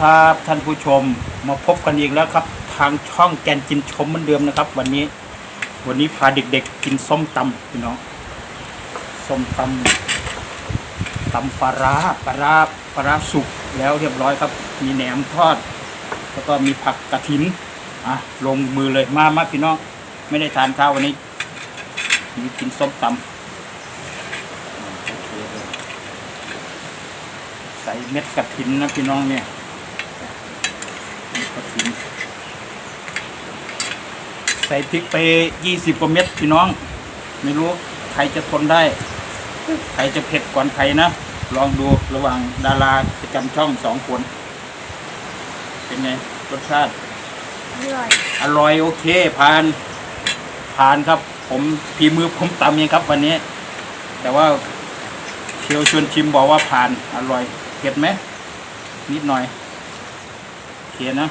ครับท่านผู้ชมมาพบกันอีกแล้วครับ ทางช่องแกนกินชมเหมือนเดิมนะครับ วันนี้ วันนี้พาเด็กๆกินส้มตำพี่น้องส้มตำตำปลาร้าปลาร้าปลาร้าสุกแล้วเรียบร้อยครับ มีแหนมทอด แล้วก็มีผักกระถินอะลงมือเลยมามาพี่น้อง ไม่ได้ทานข้าววันนี้มีกินส้มตำใส่เม็ดกระถินนะพี่น้องเนี่ยเม็ดกระถิน ใส่พริกไปยี่สิบกว่าเม็ดพี่น้อง ไม่รู้ใครจะทนได้ ใครจะเผ็ดก่อนใครนะ ลองดูระหว่างดาราประจำช่องสองคน เป็นไงรสชาติ อร่อยอร่อยโอเคผ่านผ่านครับ ผมพีมือผมตำเองครับวันนี้ แต่ว่าเชียวชวนชิมบอกว่าผ่านอร่อยเผ็ดไหมนิดหน่อยโอเคนะ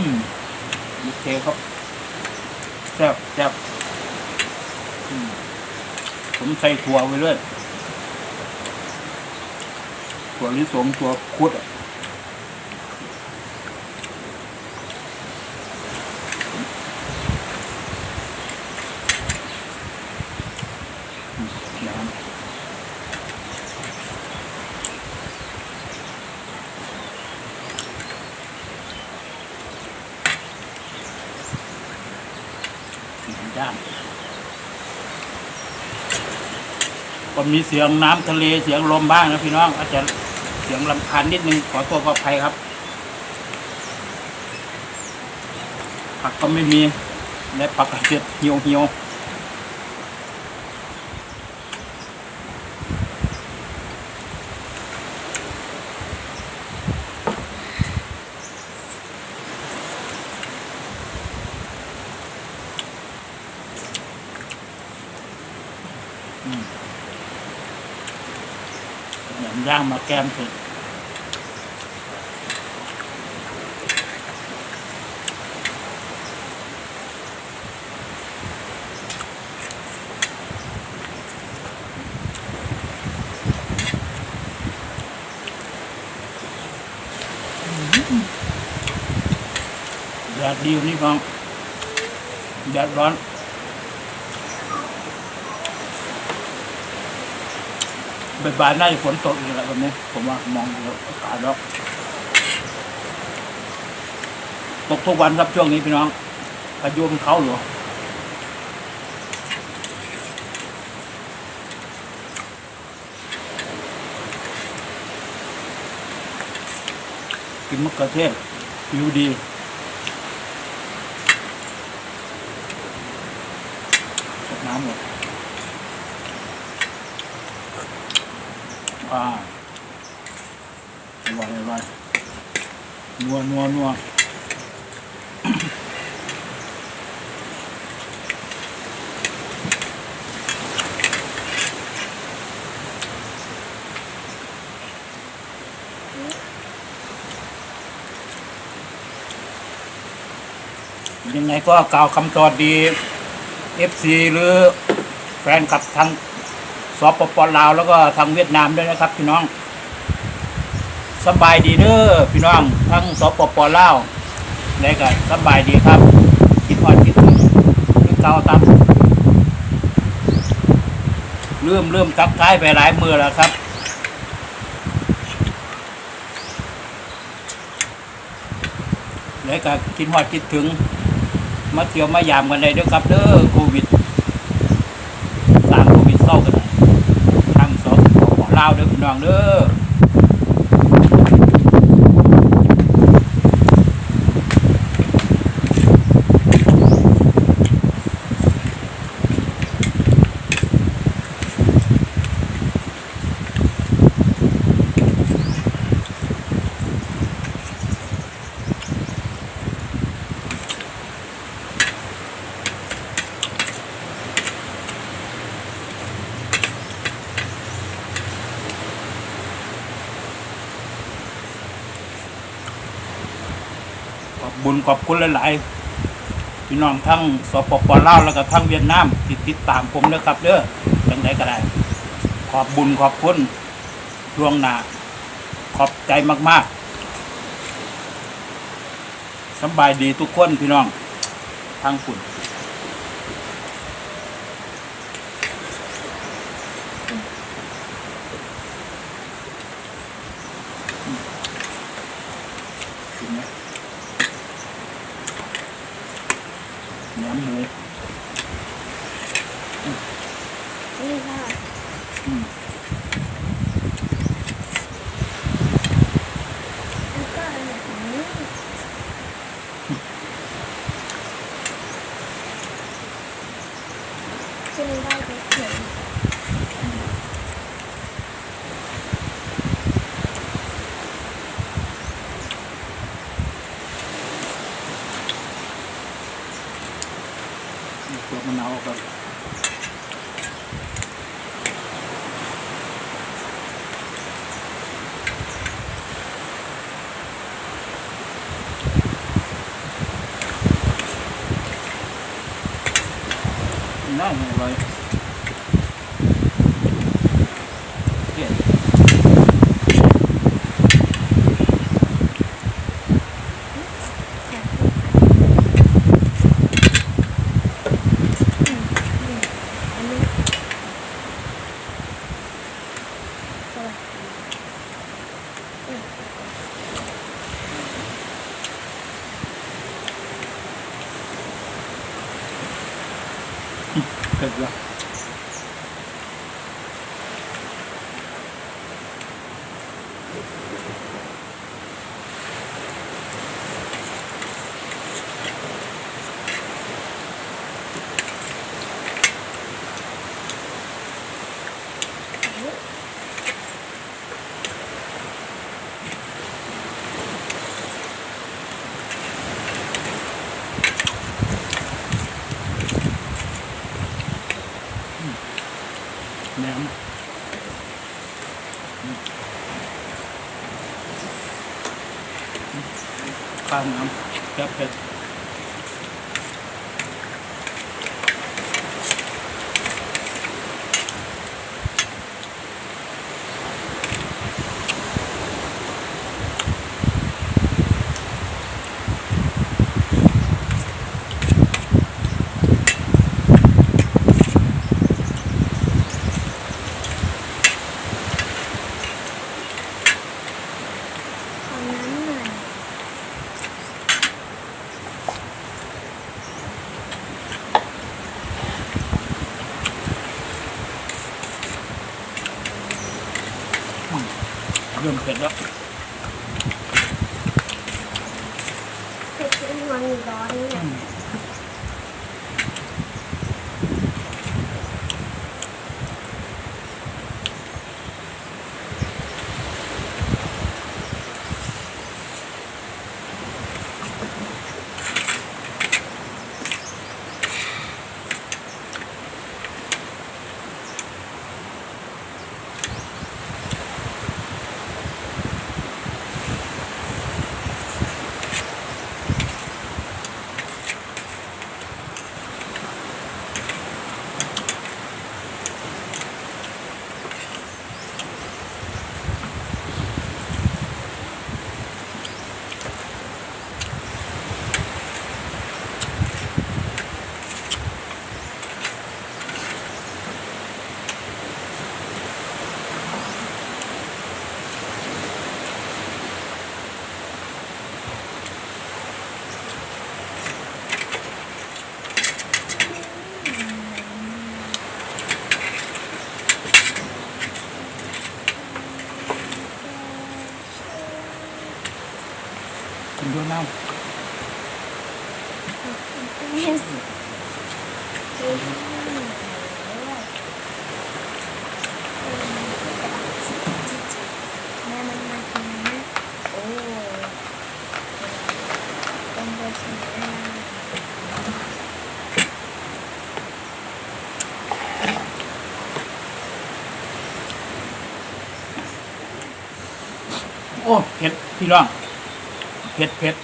อืมโอเคครับแซ่บแซ่บผมใส่ถั่วไว้เลยถั่วลิสงถั่วคุดอะ น้ำ ย่างก็มีเสียงน้ำทะเลเสียงลมบ้างนะพี่น้อง อาจจะเสียงลำคาญนิดนึงขอตัวขออภัยครับ ผักก็ไม่มีและผักกระเทียมเหี่ยวเหี่ยว ๆหนังย่างมาแก้มเสร็จแดดดีวันนี้ฟังแดดร้อน บ่ายๆน่าจะฝนตกอีกแล้ววันนี้ผมว่ามองดูอากาศแล้วตกทุกวันครับช่วงนี้พี่น้องพายุมันเข้าอยู่กินมะเขือเทศผิวดีสดน้ำหมด อ่าอร่อยอร่อยนัวนัวนัวยังไงก็กล่าวคำตอบดี FC หรือแฟนคลับทาง สปปลาวแล้วก็ทางเวียดนามด้วยนะครับพี่น้องสบายดีเด้อพี่น้องทั้งสปปลาวและก็สบายดีครับคิดพอดคิดถึงคือเก่าตามเริ่มเริ่มทักทายไปหลายมือแล้วครับและก็คิดฮอดคิดถึงมาเที่ยวมายามกันเลยด้อครับเด้อโควิดสามโควิดเศร้ากันนะทางสองขอลาวเด้อพี่น้องเด้อ บุญขอบคุณหลายๆพี่น้องทั้งสปปลาวแล้วก็ทั้งเวียดนามติดติดตามผมนะครับเด้อยังไดก็ได้ ขอบบุญขอบคุณล่วงหนาขอบใจมากๆสบายดีทุกคนพี่น้องทางฝุ่น เนื้อหมูนี่ค่ะแล้วก็อันนี้จะมีได้ไหม that went like. Okay. เผ็ดแล้วเผ็ดจนมันร้อน น้ำโอ้เห็ดพี่ร้อง เผ็ดเผ็ด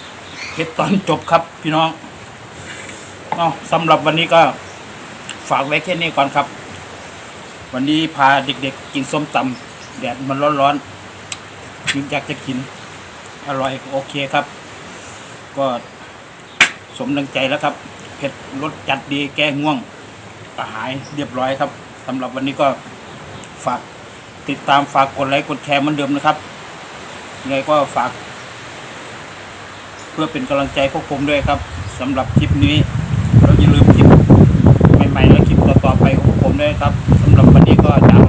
เผ็ดตอนจบครับ พี่น้องเนาะสำหรับวันนี้ก็ฝากไว้แค่นี้ก่อนครับ วันนี้พาเด็กๆ กินส้มตำแดดมันร้อนๆนึกอยากจะกิน อร่อยโอเคครับ ก็สมดังใจแล้วครับ เผ็ดรสจัดดีแก้ง่วงอาหายเรียบร้อยครับสำหรับวันนี้ก็ฝากติดตามฝากกดไลค์กดแชร์เหมือนเดิมนะครับยังไงก็ฝาก พื่อเป็นกำลังใจพวกผมด้วยครับสำหรับคลิปนี้แล้วอย่าลืมคลิปใหม่ๆและคลิปต่อๆไปของผมด้วยครับสำหรับวันนี้ก็จาก